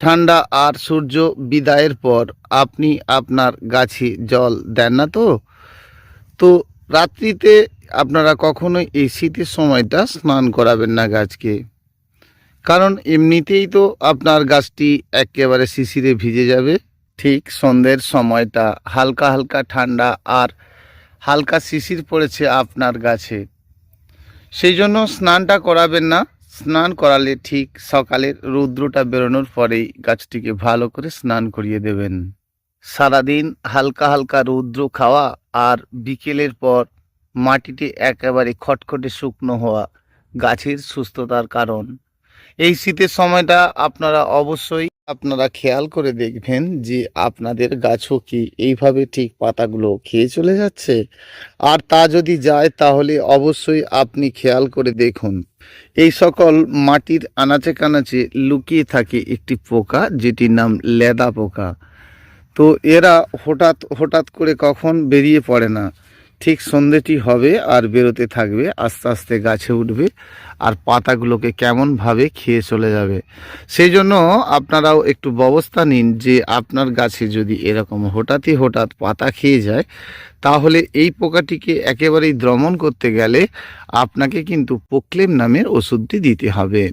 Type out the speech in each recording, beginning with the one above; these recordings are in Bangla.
ঠান্ডা আর সূর্য বিদায়ের পর আপনি আপনার গাছে জল দেন না তো? তো রাত্রিতে আপনারা কখনোই এই শীতের সময়টা স্নান করাবেন না গাছকে। কারণ এমনিতেই তো আপনার গাছটি একেবারে শিশিরে ভিজে যাবে। ঠিক সন্ধ্যের সময়টা হালকা হালকা ঠান্ডা আর হালকা শিশির পড়েছে আপনার গাছে। সেই জন্য স্নানটা করাবেন না। স্নান করালে ঠিক সকালের রৌদ্রটা বেরোনোর পরেই গাছটিকে ভালো করে স্নান করিয়ে দেবেন। সারাদিন হালকা হালকা রৌদ্র খাওয়া আর বিকেলের পর মাটিটি একেবারে খটখটে শুকনো হওয়া গাছের সুস্থতার কারণ। এই শীতের সময়টা আপনারা অবশ্যই আপনারা খেয়াল করে দেখবেন যে আপনাদের গাছও কি এইভাবে ঠিক পাতাগুলো খেয়ে চলে যাচ্ছে? আর তা যদি যায় তাহলে অবশ্যই আপনি খেয়াল করে দেখুন। এই সকল মাটির আনাচে কানাচে লুকিয়ে থাকে একটি পোকা, যেটির নাম লেদা পোকা। তো এরা হঠাৎ হঠাৎ করে কখন বেরিয়ে পড়ে না। ঠিক সন্ধেটি হবে আর বেরোতে থাকবে, আস্তে আস্তে গাছে উঠবে আর পাতাগুলোকে কেমনভাবে খেয়ে চলে যাবে। সেই জন্য আপনারাও একটু ব্যবস্থা নিন যে আপনার গাছে যদি এরকম হঠাৎই হঠাৎ পাতা খেয়ে যায়, তাহলে এই পোকাটিকে একেবারেই দমন করতে গেলে আপনাকে কিন্তু পোকলেম নামের ওষুধটি দিতে হবে।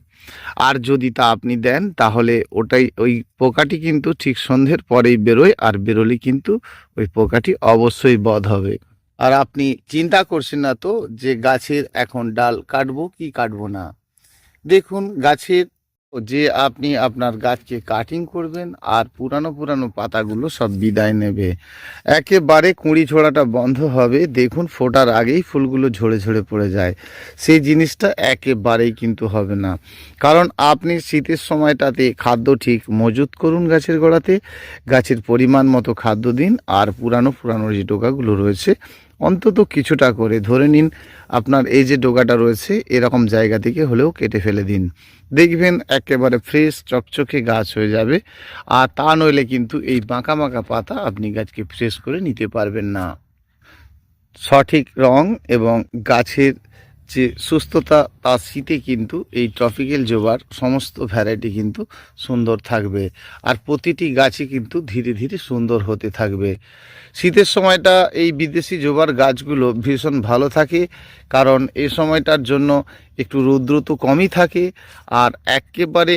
আর যদি তা আপনি দেন, তাহলে ওটাই, ওই পোকাটি কিন্তু ঠিক সন্ধ্যের পরেই বেরোয় আর বেরোলে কিন্তু ওই পোকাটি অবশ্যই বধ হবে। আর আপনি চিন্তা করছেন না তো যে গাছের এখন ডাল কাটবো কি কাটবো না? দেখুন, গাছের যে আপনি আপনার গাছকে কাটিং করবেন আর পুরানো পুরানো পাতাগুলো সব বিদায় নেবে। একেবারে কুঁড়ি ছোড়াটা বন্ধ হবে। দেখুন, ফোটার আগেই ফুলগুলো ঝরে ঝরে পড়ে যায়। সেই জিনিসটা একেবারেই কিন্তু হবে না। কারণ আপনি শীতের সময়টাতে খাদ্য ঠিক মজুত করুন গাছের গোড়াতে। গাছের পরিমাণ মতো খাদ্য দিন আর পুরানো পুরানো যে ডোকাগুলো রয়েছে অন্তত কিছুটা করে ধরে নিন। আপনার এই যে ডোকাটা রয়েছে, এরকম জায়গা থেকে হলেও কেটে ফেলে দিন। দেখবেন একেবারে ফ্রেশ চকচকে গাছ হয়ে যাবে। আর তা নইলে কিন্তু এই বাঁকা বাঁকা পাতা আপনি গাছকে ফ্রেশ করে নিতে পারবেন না। সঠিক রং এবং গাছের যে সুস্থতা তার শীতে কিন্তু এই ট্রপিক্যাল জোবার সমস্ত ভ্যারাইটি কিন্তু সুন্দর থাকবে। আর প্রতিটি গাছই কিন্তু ধীরে ধীরে সুন্দর হতে থাকবে। শীতের সময়টা এই বিদেশি জোবার গাছগুলো ভীষণ ভালো থাকে, কারণ এই সময়টার জন্য একটু রৌদ্র তো কমই থাকে, আর একেবারে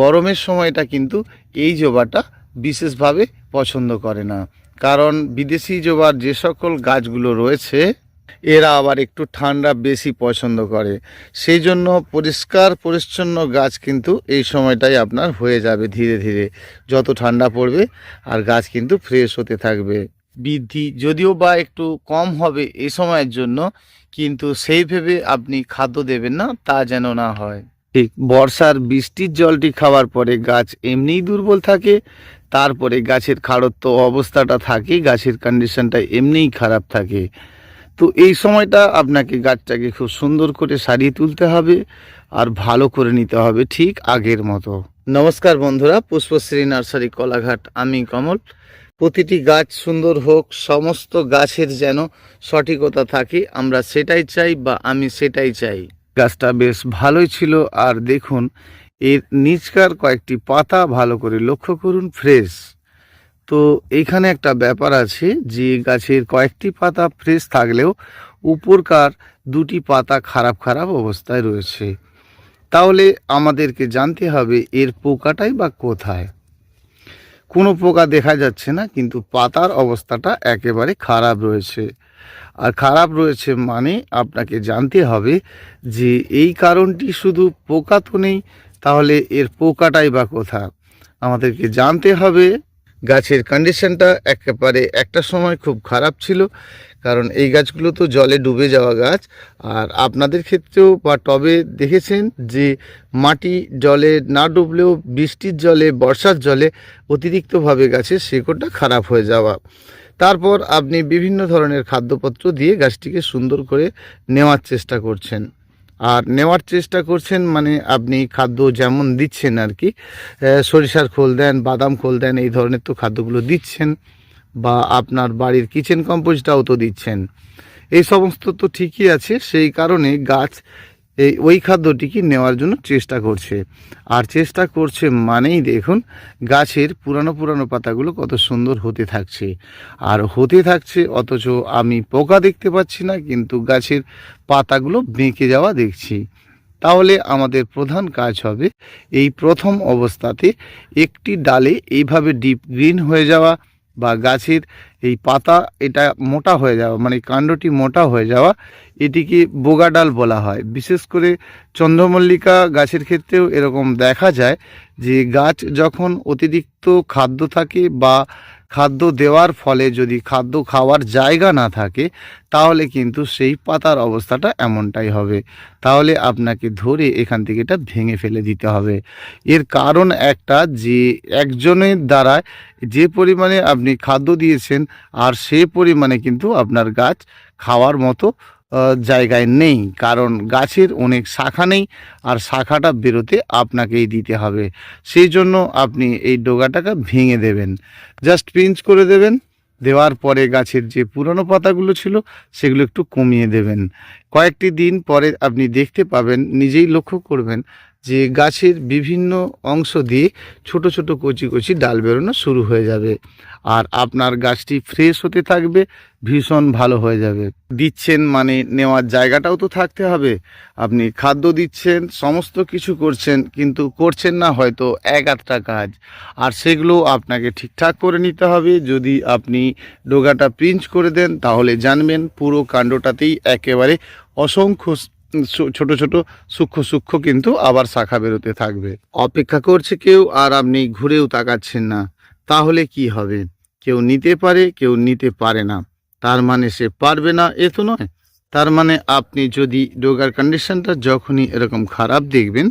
গরমের সময়টা কিন্তু এই জোবাটা বিশেষভাবে পছন্দ করে না। কারণ বিদেশি জোবার যে সকল গাছগুলো রয়েছে এরা আবার একটু ঠান্ডা বেশি পছন্দ করে। সেই জন্য পরিষ্কার, পরিচ্ছন্ন গাছ কিন্তু এই সময়টাই আপনার হয়ে যাবে ধীরে ধীরে। যত ঠান্ডা পড়বে আর গাছ কিন্তু ফ্রেশ হতে থাকবে। বৃদ্ধি যদিও বা একটু কম হবে এই সময়ের জন্য, কিন্তু সেই ভেবে আপনি খাদ্য দেবেন না, তা যেন না হয়। ঠিক, বর্ষার বৃষ্টির জলটি খাওয়ার পরে গাছ এমনিই দুর্বল থাকে, তারপরে গাছের খাড়ত্ব অবস্থাটা থাকে, গাছের কন্ডিশনটা এমনিই খারাপ থাকে। তো এই সময়টা আপনাকে গাছটাকে খুব সুন্দর করে সারিয়ে তুলতে হবে আর ভালো করে নিতে হবে ঠিক আগের মতো। নমস্কার বন্ধুরা, পুষ্পশ্রী নার্সারি কলাঘাট, আমি কমল। প্রতিটি গাছ সুন্দর হোক, সমস্ত গাছের যেন সঠিকতা থাকে, আমরা সেটাই চাই বা আমি সেটাই চাই। গাছটা বেশ ভালোই ছিল, আর দেখুন, এর নিচকার কয়েকটি পাতা ভালো করে লক্ষ্য করুন, ফ্রেশ। তো এইখানে একটা ব্যাপার আছে যে গাছের কয়েকটি পাতা ফ্রেশ থাকলেও উপরকার দুটি পাতা খারাপ খারাপ অবস্থায় রয়েছে। তাহলে আমাদেরকে জানতে হবে এর পোকাটাই বা কোথায়? কোনো পোকা দেখা যাচ্ছে না, কিন্তু পাতার অবস্থাটা একেবারে খারাপ রয়েছে। আর খারাপ রয়েছে মানে আপনাকে জানতে হবে যে এই কারণটি শুধু পোকা তো নেই, তাহলে এর পোকাটাই বা কোথা আমাদেরকে জানতে হবে গাছের কন্ডিশনটা একেবারে একটা সময় খুব খারাপ ছিল, কারণ এই গাছগুলো তো জলে ডুবে যাওয়া গাছ। আর আপনাদের ক্ষেত্রেও বা টবে দেখেছেন যে মাটি জলে না ডুবলেও বৃষ্টির জলে, বর্ষার জলে অতিরিক্তভাবে গাছের শেকড়টা খারাপ হয়ে যাওয়া। তারপর আপনি বিভিন্ন ধরনের খাদ্যপত্র দিয়ে গাছটিকে সুন্দর করে নেওয়ার চেষ্টা করছেন। আর নেওয়ার চেষ্টা করছেন মানে আপনি খাদ্য যেমন দিচ্ছেন আর কি সরিষার খোল দেন, বাদাম খোল দেন, এই ধরনের তো খাদ্যগুলো দিচ্ছেন, বা আপনার বাড়ির কিচেন কম্পোস্টটাও তো দিচ্ছেন। এই সমস্ত তো ঠিকই আছে, সেই কারণে গাছ এই ওই খাদ্যটিকে নেওয়ার জন্য চেষ্টা করছে। আর চেষ্টা করছে মানেই দেখুন, গাছের পুরানো পুরানো পাতাগুলো কত সুন্দর হতে থাকছে। আর হতে থাকছে অথচ আমি পোকা দেখতে পাচ্ছি না, কিন্তু গাছের পাতাগুলো বেঁকে যাওয়া দেখছি। তাহলে আমাদের প্রধান কাজ হবে, এই প্রথম অবস্থাতে একটি ডালে এইভাবে ডিপ গ্রিন হয়ে যাওয়া বা গাছের এই পাতা, এটা মোটা হয়ে যাওয়া মানে কাণ্ডটি মোটা হয়ে যাওয়া, এটিকে বোগা ডাল বলা হয়। বিশেষ করে চন্দ্রমল্লিকা গাছের ক্ষেত্রেও এরকম দেখা যায় যে গাছ যখন অতিরিক্ত খাদ্য থাকে বা খাদ্য দেওয়ার ফলে যদি খাদ্য খাওয়ার জায়গা না থাকে, তাহলে কিন্তু সেই পাতার অবস্থাটা এমনটাই হবে। তাহলে আপনাকে ধরে এখান থেকে এটা ভেঙে ফেলে দিতে হবে। এর কারণ একটা যে একজনের দ্বারা যে পরিমাণে আপনি খাদ্য দিয়েছেন, আর সে পরিমাণে কিন্তু আপনার গাছ খাওয়ার মতো জায়গায় নেই। কারণ গাছের অনেক শাখা নেই আর শাখাটা বেরোতে আপনাকেই দিতে হবে। সেই জন্য আপনি এই ডোগাটাকে ভেঙে দেবেন। জাস্ট পিঞ্চ করে দেবেন। দেওয়ার পরে গাছের যে পুরনো পাতাগুলো ছিল সেগুলো একটু কমিয়ে দেবেন। কয়েকটি দিন পরে আপনি দেখতে পাবেন, নিজেই লক্ষ্য করবেন যে গাছের বিভিন্ন অংশ দিয়ে ছোট ছোট কচি কচি ডাল বেরোনো শুরু হয়ে যাবে। আর আপনার গাছটি ফ্রেশ হতে থাকবে, ভীষণ ভালো হয়ে যাবে। দিচ্ছেন মানে নেওয়ার জায়গাটাও তো থাকতে হবে। আপনি খাদ্য দিচ্ছেন, সমস্ত কিছু করছেন, কিন্তু করছেন না হয়তো এক আধটা কাজ। আর সেগুলো আপনাকে ঠিকঠাক করে নিতে হবে। যদি আপনি ডোগাটা প্রিঞ্চ করে দেন, তাহলে জানবেন পুরো কাণ্ডটাতেই একেবারে অসংখ্য ছোট ছোট সূক্ষ্ম সূক্ষ্ম কিন্তু আবার শাখা বেরোতে থাকবে। অপেক্ষা করছে কেউ আর আপনি ঘুরেও তাকাচ্ছেন না। তাহলে কি হবে? কেউ নিতে পারে, কেউ নিতে পারে না। তার মানে সে পারবে না, এ তো নয়। তার মানে আপনি যদি ডোগার কন্ডিশনটা যখনই এরকম খারাপ দেখবেন,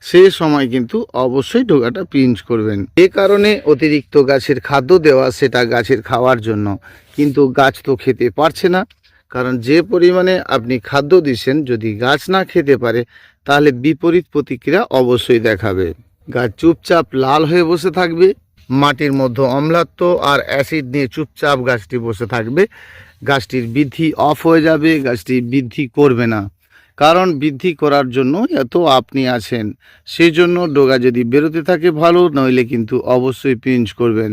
সে সময় কিন্তু অবশ্যই ডোগাটা পিঞ্চ করবেন। এ কারণে অতিরিক্ত গাছের খাদ্য দেওয়া, সেটা গাছের খাওয়ার জন্য। কিন্তু গাছ তো খেতে পারছে না। কারণ যে পরিমাণে আপনি খাদ্য দিচ্ছেন যদি গাছ না খেতে পারে, তাহলে বিপরীত প্রতিক্রিয়া অবশ্যই দেখাবে। গাছ চুপচাপ লাল হয়ে বসে থাকবে, মাটির মধ্যে অম্লাত্ব আর অ্যাসিড নিয়ে চুপচাপ গাছটি বসে থাকবে। গাছটির বৃদ্ধি অফ হয়ে যাবে, গাছটি বৃদ্ধি করবে না। কারণ বৃদ্ধি করার জন্য এত আপনি আছেন। সেই জন্য ডোগা যদি বেরোতে থাকে ভালো, নইলে কিন্তু অবশ্যই পিঞ্চ করবেন।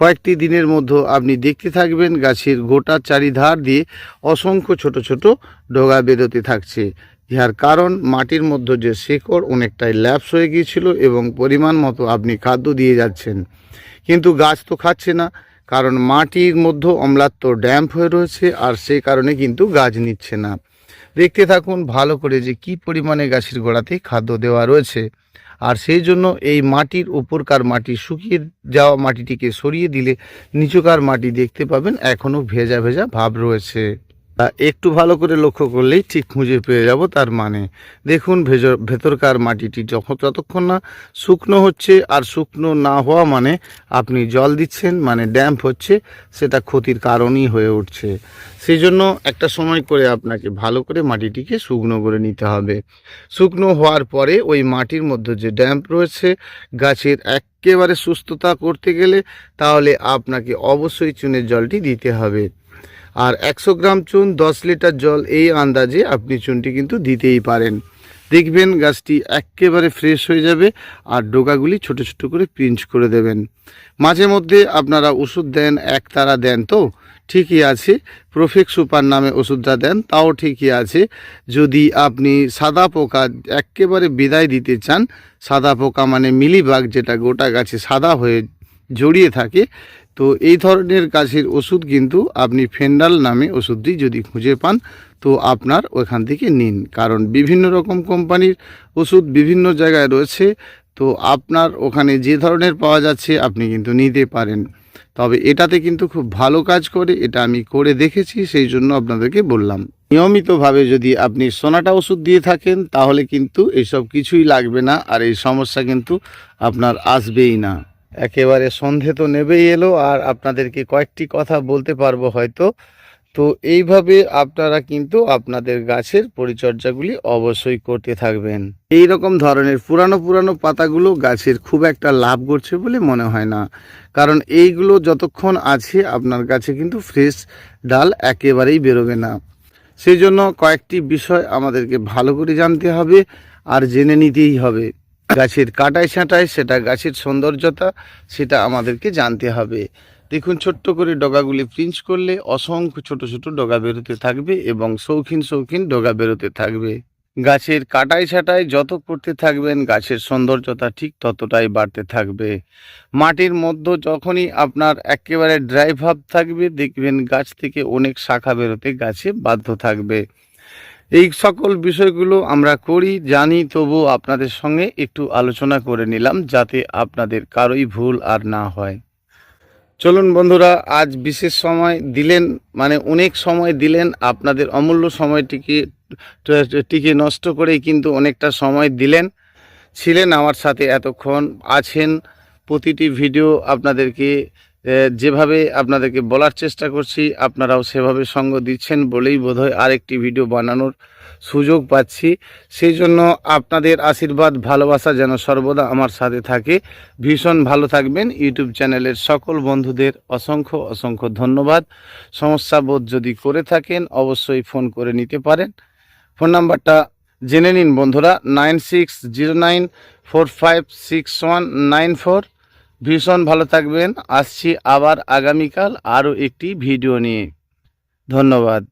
কয়েকটি দিনের মধ্যে আপনি দেখতে থাকবেন গাছের গোটা চারিধার দিয়ে অসংখ্য ছোট ছোট ডোগা বেরোতে থাকছে। ইহার কারণ মাটির মধ্যে যে শেকড় অনেকটাই ল্যাপস হয়ে গিয়েছিল এবং পরিমাণ মতো আপনি খাদ্য দিয়ে যাচ্ছেন। কিন্তু গাছ তো খাচ্ছে না, কারণ মাটির মধ্যে অম্লাত্ব ড্যাম্প হয়ে রয়েছে আর সেই কারণে কিন্তু গাছ নিচ্ছে না। দেখতে থাকুন ভালো করে যে কি পরিমাণে গাছের গোড়াতে খাদ্য দেওয়া রয়েছে। আর সেই জন্য এই মাটির উপরকার মাটি, শুকিয়ে যাওয়া মাটিটিকে সরিয়ে দিলে নিচুকার মাটি দেখতে পাবেন এখনও ভেজা ভেজা ভাব রয়েছে। একটু ভালো করে লক্ষ্য করলেই ঠিক খুঁজে পেয়ে যাব তার মানে। দেখুন ভেজর ভেতরকার মাটিটি যখন যতক্ষণ না শুকনো হচ্ছে আর শুকনো না হওয়া মানে আপনি জল দিচ্ছেন মানে ড্যাম্প হচ্ছে, সেটা ক্ষতির কারণই হয়ে উঠছে। সেই জন্য একটা সময় করে আপনাকে ভালো করে মাটিটিকে শুকনো করে নিতে হবে। শুকনো হওয়ার পরে ওই মাটির মধ্যে যে ড্যাম্প রয়েছে, গাছের এক একেবারে সুস্থতা করতে গেলে তাহলে আপনাকে অবশ্যই চুনের জলটি দিতে হবে। আর একশো গ্রাম চুন, দশ লিটার জল, এই আন্দাজে আপনি চুনটি কিন্তু দিতেই পারেন। দেখবেন গাছটি একেবারে ফ্রেশ হয়ে যাবে আর ডোকাগুলি ছোট ছোট করে পিঞ্চ করে দেবেন। মাঝে মধ্যে আপনারা ওষুধ দেন একতারা দেন তো? ঠিকই আছে। প্রফেক্ট সুপার নামে ওষুধটা দেন, তাও ঠিকই আছে। যদি আপনি সাদা পোকা একেবারে বিদায় দিতে চান, সাদা পোকা মানে মিলিবাগ যেটা গোটা গাছে সাদা হয়ে জড়িয়ে থাকে তো এই ধরনের গাছের ওষুধ কিন্তু আপনি ফেন্ডাল নামে ওষুধটি যদি খুঁজে পান, তো আপনার ওখান থেকে নিন। কারণ বিভিন্ন রকম কোম্পানির ওষুধ বিভিন্ন জায়গায় রয়েছে, তো আপনার ওখানে যে ধরনের পাওয়া যাচ্ছে আপনি কিন্তু নিতে পারেন। তবে এটাতে কিন্তু খুব ভালো কাজ করে, এটা আমি করে দেখেছি, সেই জন্য আপনাদেরকে বললাম। নিয়মিতভাবে যদি আপনি সোনাটা ওষুধ দিয়ে থাকেন, তাহলে কিন্তু এইসব কিছুই লাগবে না, আর এই সমস্যা কিন্তু আপনার আসবেই না। একেবারে সন্ধে তো নেবেই এলো আর আপনাদেরকে কয়েকটি কথা বলতে পারব হয়তো। তো এইভাবে আপনারা কিন্তু আপনাদের গাছের পরিচর্যাগুলি অবশ্যই করতে থাকবেন। এই রকম ধরনের পুরানো পুরানো পাতাগুলো গাছের খুব একটা লাভ করছে বলে মনে হয় না। কারণ এইগুলো যতক্ষণ আছে আপনার গাছে কিন্তু ফ্রেশ ডাল একেবারেই বেরোবে না। সেই জন্য কয়েকটি বিষয় আমাদেরকে ভালো করে জানতে হবে আর জেনে নিতেই হবে। গাছের কাটাই ছাঁটাই সেটা গাছের সৌন্দর্যতা, সেটা আমাদেরকে জানতে হবে। দেখুন, ছোট্ট করে ডগাগুলি প্রিন্স করলে অসংখ্য ছোট ছোট ডগা বেরোতে থাকবে এবং শৌখিন শৌখিন ডগা বেরোতে থাকবে। গাছের কাটাই ছাটাই যত করতে থাকবেন, গাছের সৌন্দর্যতা ঠিক ততটাই বাড়তে থাকবে। মাটির মধ্যে যখনই আপনার একেবারে ড্রাই ভাব থাকবে, দেখবেন গাছ থেকে অনেক শাখা বেরোতে গাছে বাধ্য থাকবে। এই সকল বিষয়গুলো আমরা করি, জানি তবু আপনাদের সঙ্গে একটু আলোচনা করে নিলাম যাতে আপনাদের কারোই ভুল আর না হয়। চলুন বন্ধুরা, আজ বিশেষ সময় দিলেন মানে অনেক সময় দিলেন, আপনাদের অমূল্য সময়টিকে, টিকে নষ্ট করেই কিন্তু অনেকটা সময় দিলেন, ছিলেন আমার সাথে এতক্ষণ আছেন, প্রতিটি ভিডিও আপনাদেরকে যেভাবে আপনাদেরকে বলার চেষ্টা করছি, আপনারাও সেভাবে সঙ্গ দিচ্ছেন বলেই বোধহয় আরেকটি ভিডিও বানানোর সুযোগ পাচ্ছি। সেই জন্য আপনাদের আশীর্বাদ, ভালোবাসা যেন সর্বদা আমার সাথে থাকে। ভীষণ ভালো থাকবেন। ইউটিউব চ্যানেলের সকল বন্ধুদের অসংখ্য অসংখ্য ধন্যবাদ। সমস্যা বোধ যদি করে থাকেন, অবশ্যই ফোন করে নিতে পারেন। ফোন নাম্বারটা জেনে নিন বন্ধুরা, nine six zero nine four five six one nine four. ভীষণ ভালো থাকবেন। আসছি আবার আগামীকাল আরও একটি ভিডিও নিয়ে। ধন্যবাদ।